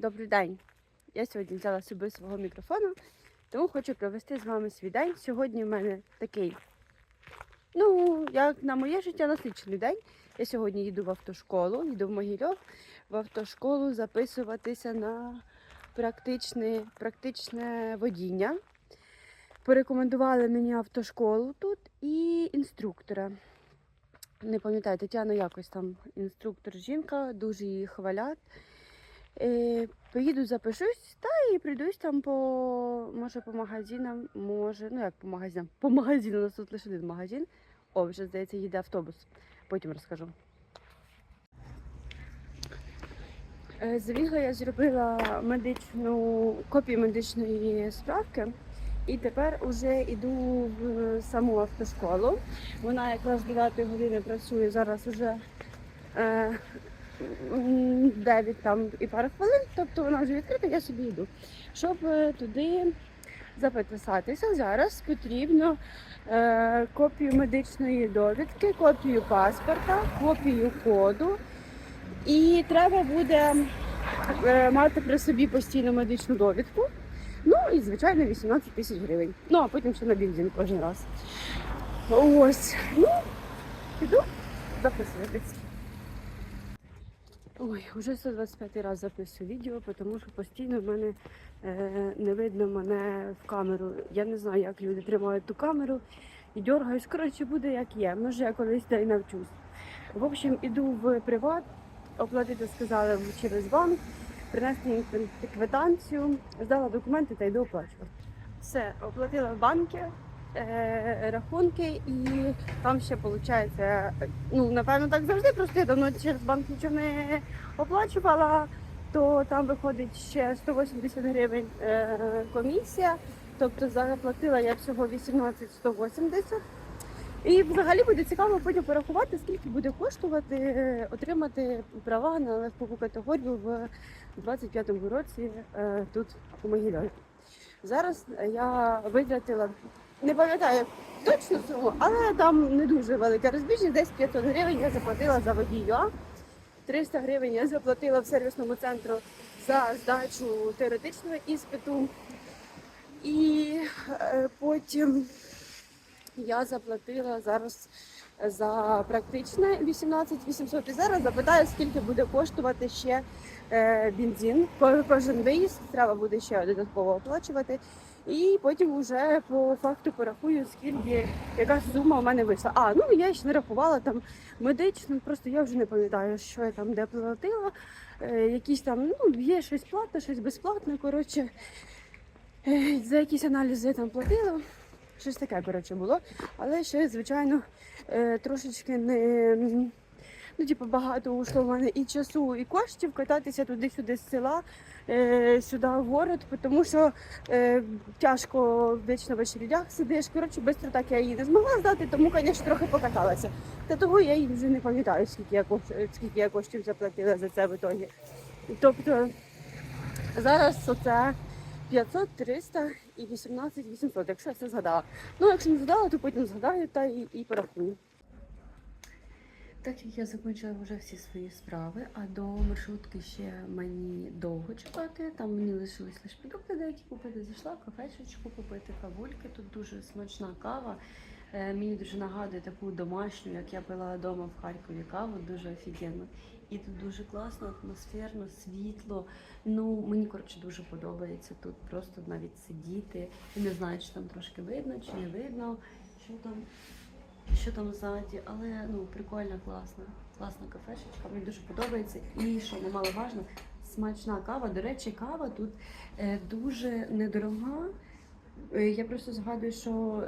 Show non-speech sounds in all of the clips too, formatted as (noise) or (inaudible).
Добрий день. Я сьогодні взяла собі свого мікрофону, тому хочу провести з вами свій день. Сьогодні в мене такий, ну, як на моє життя, насичений день. Я сьогодні їду в автошколу, їду в Могильов в автошколу записуватися на практичне, практичне водіння. Порекомендували мені автошколу тут і інструктора. Не пам'ятаю, Тетяна якось там інструктор жінка, дуже її хвалять. Е, поїду, запишусь та і прийдусь там по може по магазинам, може, ну як по магазинам, по магазину, у нас тут лише один магазин. О, вже здається, їде автобус. Потім розкажу. Е, Забігла я зробила медичну копію медичної справки. І тепер уже йду в саму автошколу. Вона якраз 9 години працює зараз уже е, 9 там і пару хвилин, тобто вона вже відкрита, я собі йду. Щоб е, туди записатися, зараз потрібно е, копію медичної довідки, копію паспорта, копію коду. І треба буде е, мати при собі постійну медичну довідку. Ну і звичайно 18 тисяч гривень. Ну а потім ще на бензин кожен раз. Ось. Ну, піду записуватись. Ой, вже 125 раз записую відео, тому що постійно в мене е, не видно мене в камеру. Я не знаю, як люди тримають ту камеру і дергаюсь. Коротше, буде як є. Може, я колись та й навчусь. В общем, іду в приват, оплатити сказали через банк, принести їм квитанцію, здала документи та йду оплачувати. Все, оплатила в банки. Е, Рахунки і там ще виходить, ну напевно так завжди, просто я давно через банк нічого не оплачувала, то там виходить ще 180 гривень е, комісія. Тобто заплатила я всього 18 180. І взагалі буде цікаво потім порахувати, скільки буде коштувати е, отримати права на легкову категорію в 25-му році тут у Могильові. Зараз я витратила, не пам'ятаю точну суму, але там не дуже велика розбіжність, десь 500 гривень я заплатила за водію. 300 гривень я заплатила в сервісному центру за здачу теоретичного іспиту. І е, потім я заплатила зараз за практичне 18 800. І зараз запитаю, скільки буде коштувати ще е, бензин. Кожен виїзд треба буде ще додатково оплачувати. І потім вже по факту порахую, скільки яка сума у мене вийшла. А, ну я ще не рахувала там медично, просто я вже не пам'ятаю, що я там де платила. Е, якісь там, ну, є щось платне, щось безплатне. Коротше, е, за якісь аналізи я там платила. Щось таке, коротше, було. Але ще, звичайно, е, трошечки не. Ну, типу, багато ушло в мене і часу, і коштів кататися туди-сюди з села, сюди в город, тому що е, тяжко вічно в очередях сидиш. Коротше, швидко так я її не змогла здати, тому, звісно, трохи покаталася. Та того я її вже не пам'ятаю, скільки я, кош- скільки я коштів заплатила за це в ітогі. Тобто зараз оце 500, 300 і 18 800, якщо я це згадала. Ну, якщо не згадала, то потім згадаю та і, і порахую. Так як я закінчила вже всі свої справи, а до маршрутки ще мені довго чекати. Там мені лишились лише продукти деякі купити. Зайшла кафешечку купити кавульки. Тут дуже смачна кава. Е, Мені дуже нагадує таку домашню, як я пила вдома в Харкові каву, дуже офігенно. І тут дуже класно, атмосферно, світло. Ну, мені коротше дуже подобається тут просто навіть сидіти. Я не знаю, чи там трошки видно, чи не видно, що там, що там ззаді, але ну прикольна, класна, класна кафешечка. Мені дуже подобається. І що немаловажно, смачна кава. До речі, кава тут е, дуже недорога. Е, Я просто згадую, що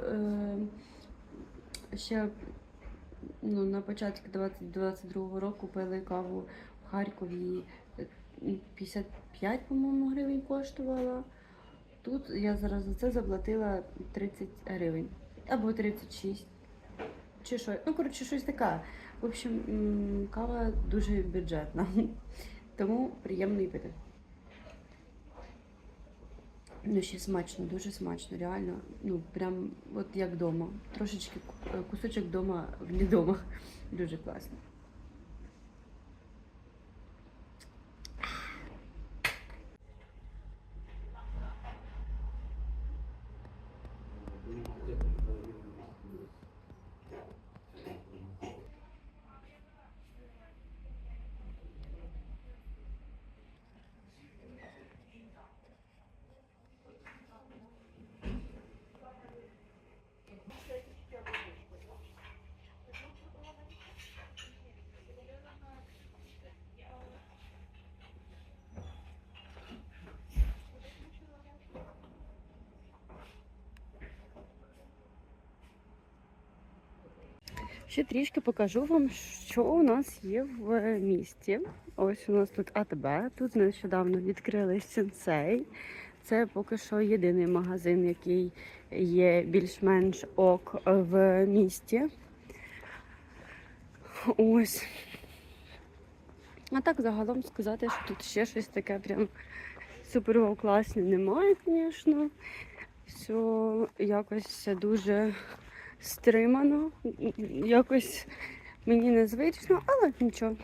е, ще ну, на початку 2022 року пили каву в Харкові е, 55, по-моєму, гривень коштувала. Тут я зараз за це заплатила 30 гривень. Або 36. Чи що? Ну, коротше, щось таке. В общем, кава дуже бюджетна. Тому приємно її пити. Ну, ще смачно, дуже смачно, реально. Ну, прям от як вдома. Трошечки кусочок вдома не вдома. Дуже класно. Ще трішки покажу вам, що у нас є в місті. Ось у нас тут АТБ, тут нещодавно відкрили сенсей. Це поки що єдиний магазин, який є більш-менш ок в місті. Ось. А так загалом сказати, що тут ще щось таке прям супер класне немає, звісно. Все якось дуже стримано, якось мені незвично, але нічого.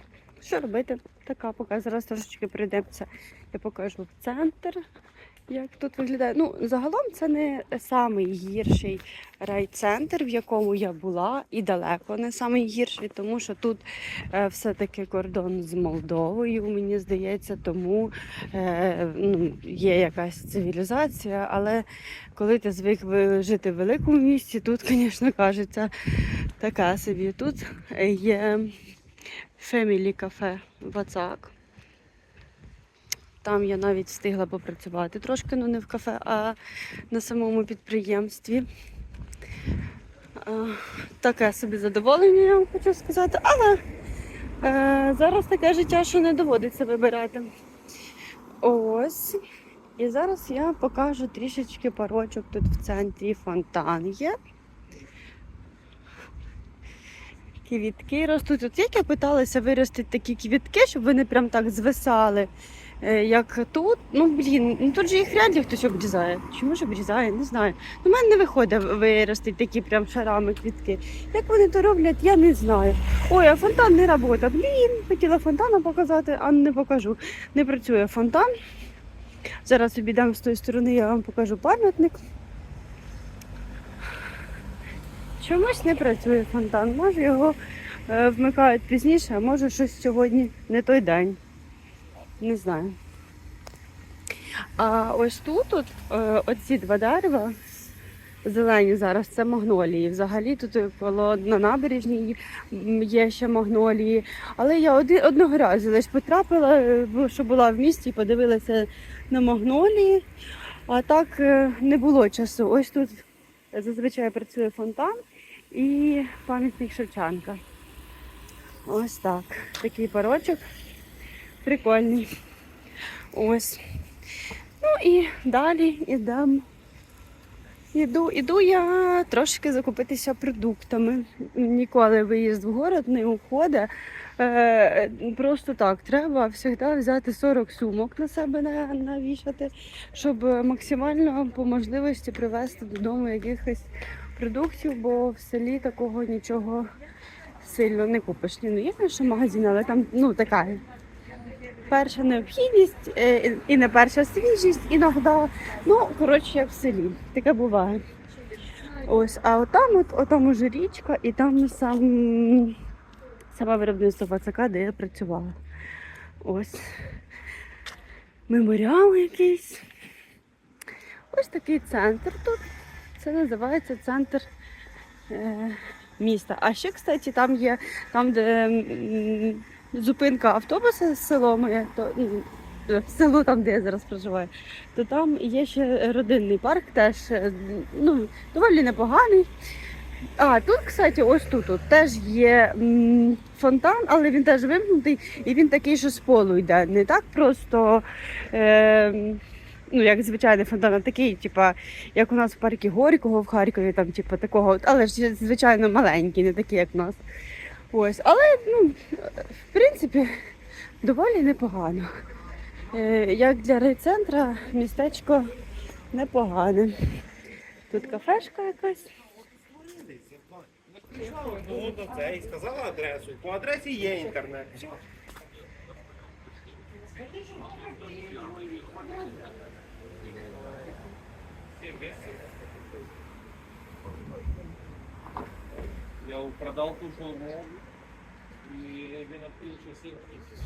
Що робити? Така поки зараз трошечки прийдемося. Я покажу в центр, як тут виглядає. Ну, загалом це не самий гірший райцентр, в якому я була, і далеко не самий гірший, тому що тут е, все-таки кордон з Молдовою, мені здається, тому е, ну, є якась цивілізація, але коли ти звик жити в великому місті, тут, звісно, кажеться така собі. Тут є Family кафе Вацак. Там я навіть встигла попрацювати трошки, ну не в кафе, а на самому підприємстві. Таке собі задоволення, я вам хочу сказати, але е, зараз таке життя, що не доводиться вибирати. Ось. І зараз я покажу трішечки парочок тут в центрі фонтан є. Квітки ростуть. От як я питалася виростити такі квітки, щоб вони прям так звисали, як тут. Ну, блін, ну тут же їх вряд ли хтось обрізає. Чому ж обрізає? Не знаю. У мене не виходить виростити такі прям шарами квітки. Як вони то роблять, я не знаю. Ой, а фонтан не працює. Блін, хотіла фонтана показати, а не покажу. Не працює фонтан. Зараз обійдемо з тої сторони, я вам покажу пам'ятник. Чомусь не працює фонтан. Може його е, вмикають пізніше, а може щось сьогодні не той день. Не знаю. А ось тут от, е, оці два дерева зелені зараз це магнолії. Взагалі тут коло на набережній є ще магнолії. Але я одного разу лише потрапила, е, що була в місті подивилася на магнолії. А так е, не було часу. Ось тут зазвичай працює фонтан і пам'ятник Шевченка. Ось так. Такий парочок. Прикольний. Ось. Ну і далі йдемо. Іду, іду я трошки закупитися продуктами. Ніколи виїзд в город не уходить. Е, просто так, треба завжди взяти 40 сумок на себе навішати, щоб максимально по можливості привезти додому якихось продуктів, бо в селі такого нічого сильно не купиш. Ні, ну є, звісно, магазин, але там ну така перша необхідність е, і не перша свіжість, іноді, ну коротше, як в селі. Таке буває. Ось, а отам, от, отам уже річка, і там сам саме виробництво ВЦК, де я працювала. Ось. Меморіал якийсь. Ось такий центр тут. Це називається центр е, міста. А ще, кстати, там є, там, де зупинка автобуса з село моє, то е, село там, де я зараз проживаю, то там є ще родинний парк, теж е, ну, доволі непоганий. А, тут, кстати, ось тут от, теж є м, фонтан, але він теж вимкнутий, і він такий, що з полу йде. Не так просто, е, ну, як звичайний фонтан, а такий, типа, як у нас в парку Горького в Харкові, там, типа, такого, але ж звичайно маленький, не такий, як у нас. Ось, але, ну, в принципі, доволі непогано. Е, як для райцентра містечко непогане. Тут кафешка якась. І сказала адресу. По адресі є інтернет. Все. Я продал ту шаурму, и він відкрив 7 тисяч.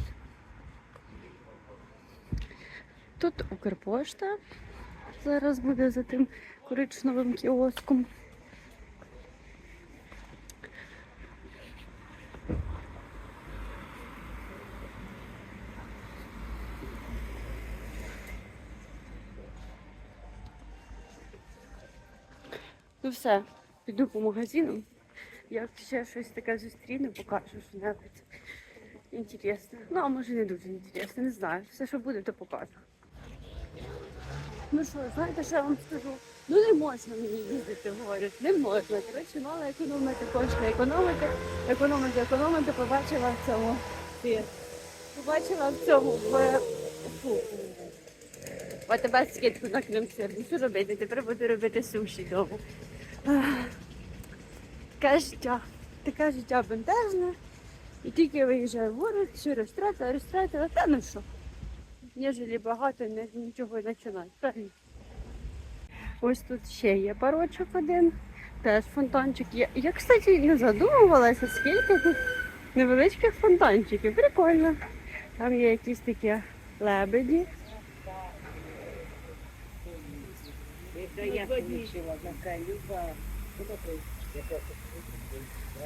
Тут Укрпошта зараз буде за тим коричневим кіоском. Ну все, піду по магазину. Як ще щось таке зустріну, покажу що-небудь. Інтересно. Ну, а може не дуже інтересно, не знаю. Все, що буде, то покажу. Ну що, знаєте, що я вам скажу? Ну не можна мені їздити, говорять, не можна. Коротше, мала економити, кошти економити, економити, економити, побачила в цьому. Побачила в цьому в фу. В тебе скидку на. Ну що робити? Тепер буду робити суші вдома. Таке життя. Таке життя бентежне. І тільки виїжджаю в город, все розтратила, розтратила, та ну що. Ніжелі багато не, нічого не починати. Правильно? Ось тут ще є парочок один. Теж фонтанчик є. Я, кстати, не задумувалася, скільки тут невеличких фонтанчиків. Прикольно. Там є якісь такі лебеді.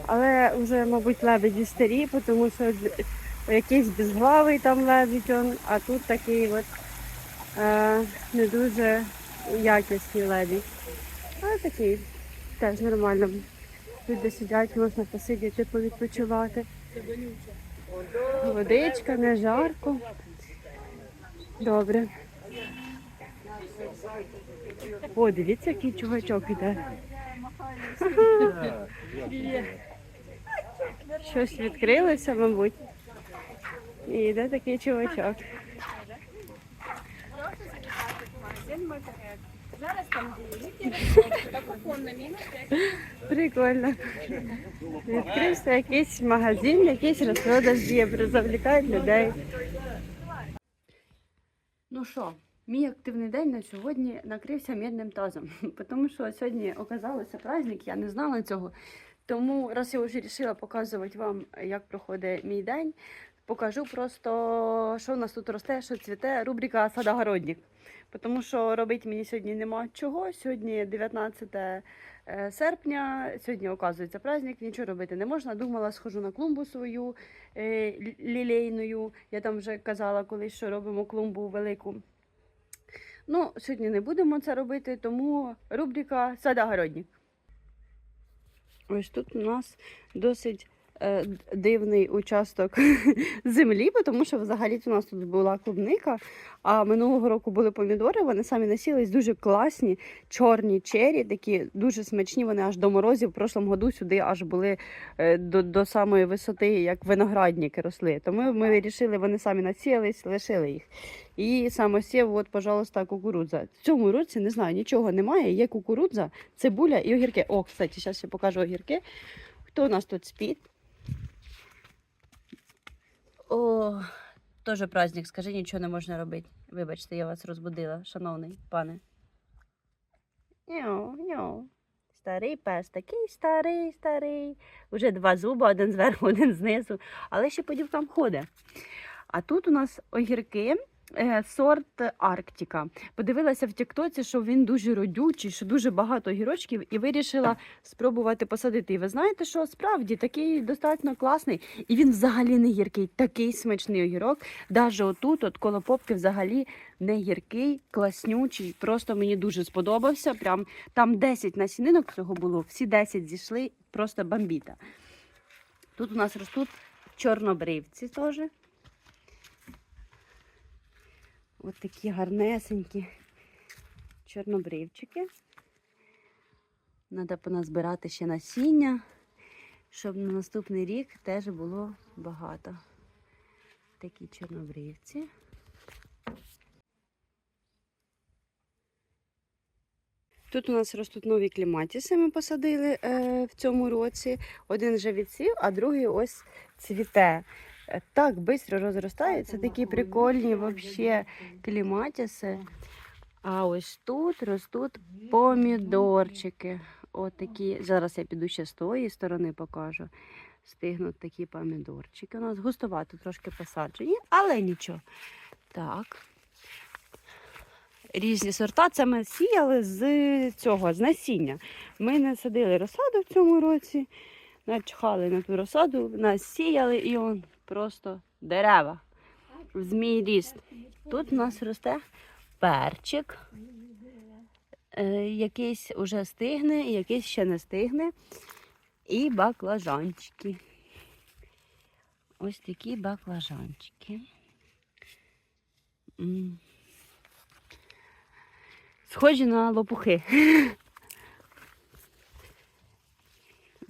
Але вже, мабуть, лебеді старі, тому що якийсь безглавий там лебідь, он, а тут такий от е, не дуже якісний лебідь. Але такий теж нормально. Люди сидять, можна посидіти, повідпочивати. Водичка, не жарко. Добре. О, дивіться, який чувачок іде. Щось відкрилося, мабуть. І йде такий чувачок. Прикольно. Відкрився якийсь магазин, якийсь розпродаж діє, завлікають людей. Ну що, мій активний день на сьогодні накрився мідним тазом, (laughs) тому що сьогодні оказалося праздник, я не знала цього. Тому раз я вже вирішила показувати вам, як проходить мій день, покажу просто, що в нас тут росте, що цвіте, рубрика Садогородник. Тому що робити мені сьогодні нема чого. Сьогодні 19 е, серпня, сьогодні оказується праздник, нічого робити не можна. Думала, схожу на клумбу свою е, лілейною. Я там вже казала колись, що робимо клумбу велику. Ну, сьогодні не будемо це робити, тому рубрика Садогородник. Ось тут у нас досить дивний участок (laughs) землі, тому що взагалі у нас тут була клубника, а минулого року були помідори, вони самі насілись дуже класні, чорні чері, такі дуже смачні, вони аж до морозів. В прошлому году сюди аж були е, до, до самої висоти, як виноградники росли. Тому ми вирішили, вони самі насіялись, лишили їх. І самосів, от, пожалуйста, кукурудза. В цьому році не знаю, нічого немає. Є кукурудза, цибуля і огірки. О, кстати, зараз ще покажу огірки. Хто у нас тут спить? О, теж праздник, скажи, нічого не можна робити. Вибачте, я вас розбудила, шановний пане. Няу, няу. Старий пес, такий старий, старий. Уже два зуба, один зверху, один знизу. Але ще подів там ходить. А тут у нас огірки. Е, Сорт Арктика. Подивилася в Тіктоці, що він дуже родючий, що дуже багато огірочків, і вирішила спробувати посадити. І ви знаєте, що справді такий достатньо класний, і він взагалі не гіркий, такий смачний огірок. Навіть отут, от коло попки, взагалі не гіркий, класнючий. Просто мені дуже сподобався. Прям там 10 насінинок цього було, всі 10 зійшли, просто бомбіта. Тут у нас ростуть чорнобривці теж. Ось такі гарнесенькі чорнобривчики. Треба поназбирати ще насіння, щоб на наступний рік теж було багато. Такі чорнобривці. Тут у нас ростуть нові кліматіси, ми посадили е, в цьому році. Один вже відсів, а другий ось цвіте. Е, Так швидко розростаються, такі прикольні вообще кліматіси. А ось тут ростуть помідорчики. От. Зараз я піду ще з тої сторони покажу. Стигнуть такі помідорчики. У нас густовато трошки посаджені, але нічого. Так. Різні сорта. Це ми сіяли з цього, з насіння. Ми не садили розсаду в цьому році, начхали на ту розсаду, нас сіяли і он просто дерева. В змій ріст. Тут у нас росте перчик. Е, якийсь уже стигне, якийсь ще не стигне. І баклажанчики. Ось такі баклажанчики. Схожі на лопухи. (laughs)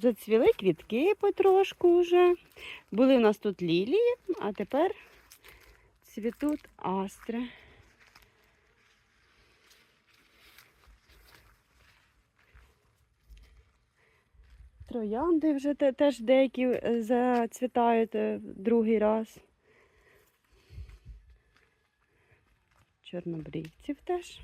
Зацвіли квітки потрошку вже. Були у нас тут лілії, а тепер цвітуть астри. Троянди вже теж деякі е, зацвітають е, другий раз. Чорнобривців теж.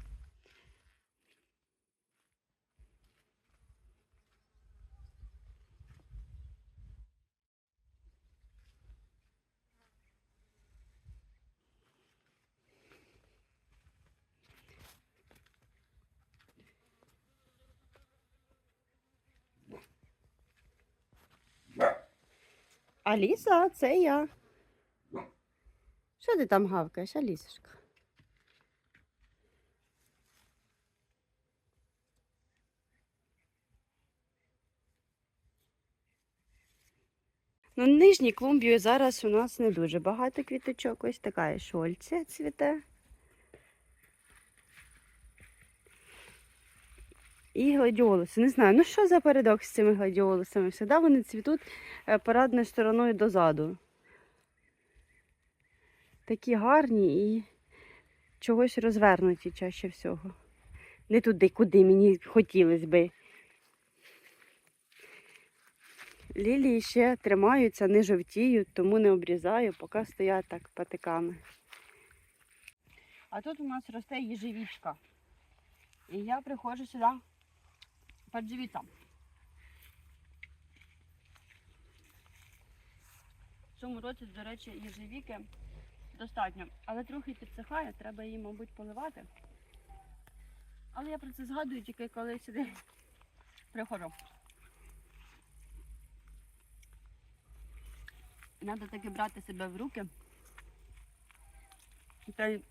Аліса, це я. Що ти там гавкаєш, Алісочка? Ну, нижній клумбі зараз у нас не дуже багато квіточок. Ось така шольця цвіте. І гладіолуси. Не знаю, ну що за парадокс з цими гладіолусами? Всегда вони цвітуть е, парадною стороною дозаду. Такі гарні і чогось розвернуті чаще всього. Не туди, куди мені хотілося би. Лілії ще тримаються, не жовтіють, тому не обрізаю, поки стоять так патиками. А тут у нас росте їжевічка. І я приходжу сюди подивитися. В цьому році, до речі, їжевіки достатньо, але трохи підсихає, треба її, мабуть, поливати. Але я про це згадую тільки коли сюди приходжу. Треба таки брати себе в руки та й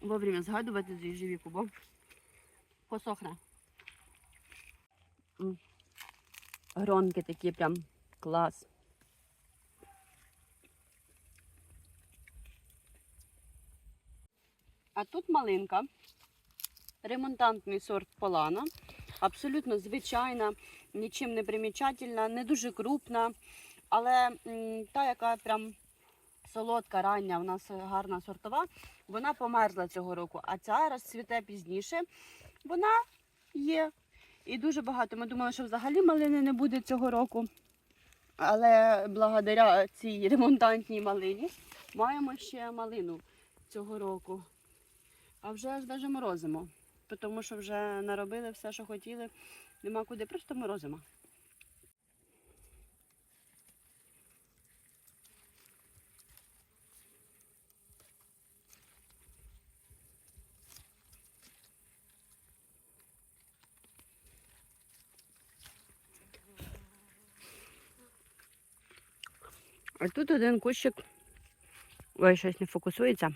вовремя згадувати за їжевіку, бо посохне. Гронки такі прям клас. А тут малинка, ремонтантний сорт полана, абсолютно звичайна, нічим не примічательна, не дуже крупна, але та, яка прям солодка, рання, у нас гарна сортова, вона померзла цього року, а ця розцвіте пізніше. Вона є. І дуже багато. Ми думали, що взагалі малини не буде цього року. Але благодаря цій ремонтантній малині маємо ще малину цього року. А вже аж навіть морозимо, тому що вже наробили все, що хотіли. Нема куди, просто морозимо. А тут один кущик. Ой, щось не фокусується.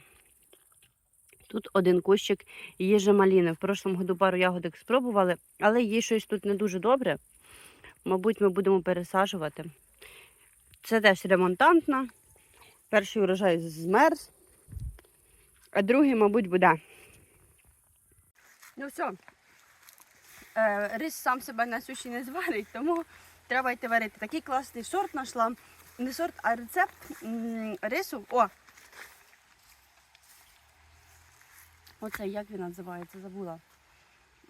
Тут один кущик їжі маліни. В прошлому году пару ягодок спробували, але їй щось тут не дуже добре. Мабуть, ми будемо пересаджувати. Це теж ремонтантна. Перший урожай змерз, а другий, мабуть, буде. Ну все. Рис сам себе на суші не зварить, тому треба йти варити. Такий класний сорт знайшла. Не сорт, а рецепт рису. О! Оце як він називається, забула.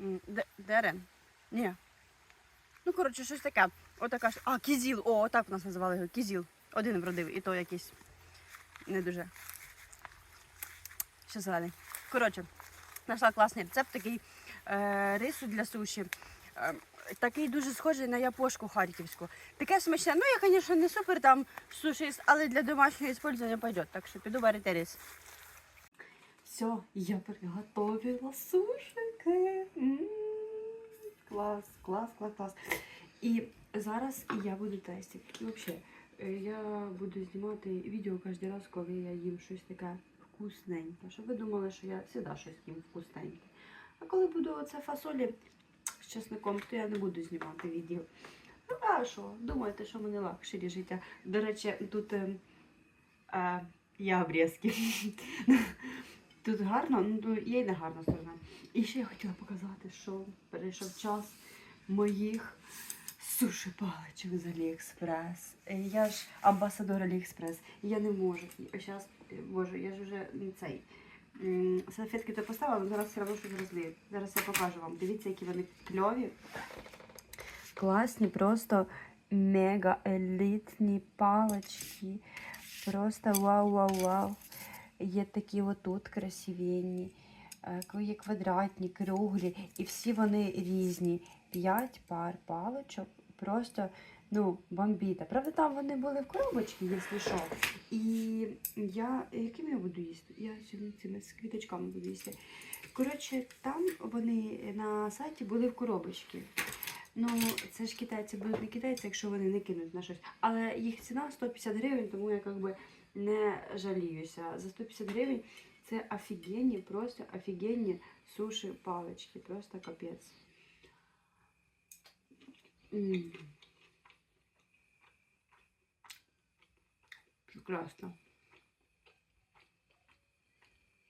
М, Дерен? Ні. Ну, коротше, щось таке. Отака ж. А, кізіл. О, отак у нас називали його. Кізіл. Один вродив, і то якийсь не дуже. Ще зелений. Коротше, знайшла класний рецепт такий е, рису для суші. Е, такий дуже схожий на япошку харківську. Таке смачне. Ну, я, звісно, не супер там сушист, але для домашнього використання пойде. Так що піду варити рис. Все, я приготовила сушики. М, Клас, клас, клас, клас. І зараз я буду тестити. Взагалі, е, я буду знімати відео кожен раз, коли я їм щось таке вкусненьке. Щоб ви думали, що я завжди щось їм вкусненьке. А коли буду оце фасолі з то я не буду знімати відео. Ну а що? Думаєте, що мене лакшері життя. До речі, тут е, е, є обрізки. (laughs) Тут гарно, ну є й не гарна сторона. І ще я хотіла показати, що перейшов час моїх суші паличок з Аліекспрес. Е, Я ж амбасадор Аліекспрес. Я не можу. Зараз, боже, я ж вже цей. Салфетки то поставила, але зараз все одно щось розлию. Зараз я покажу вам. Дивіться, які вони кльові. Класні, просто мега елітні палички. Просто вау-вау-вау. Є такі отут красивенні, е, є квадратні, круглі, і всі вони різні. П'ять пар паличок. Просто ну, бомбіта. Правда, там вони були в коробочці, якщо що. І я. Яким я буду їсти? Я сьогодні цими з квіточками буду їсти. Коротше, там вони на сайті були в коробочці. Ну, це ж китайці будуть не китайці, якщо вони не кинуть на щось. Але їх ціна 150 гривень, тому я якби не жаліюся. За 150 гривень це офігенні, просто офігенні суші палички. Просто капець. М. Прекрасно.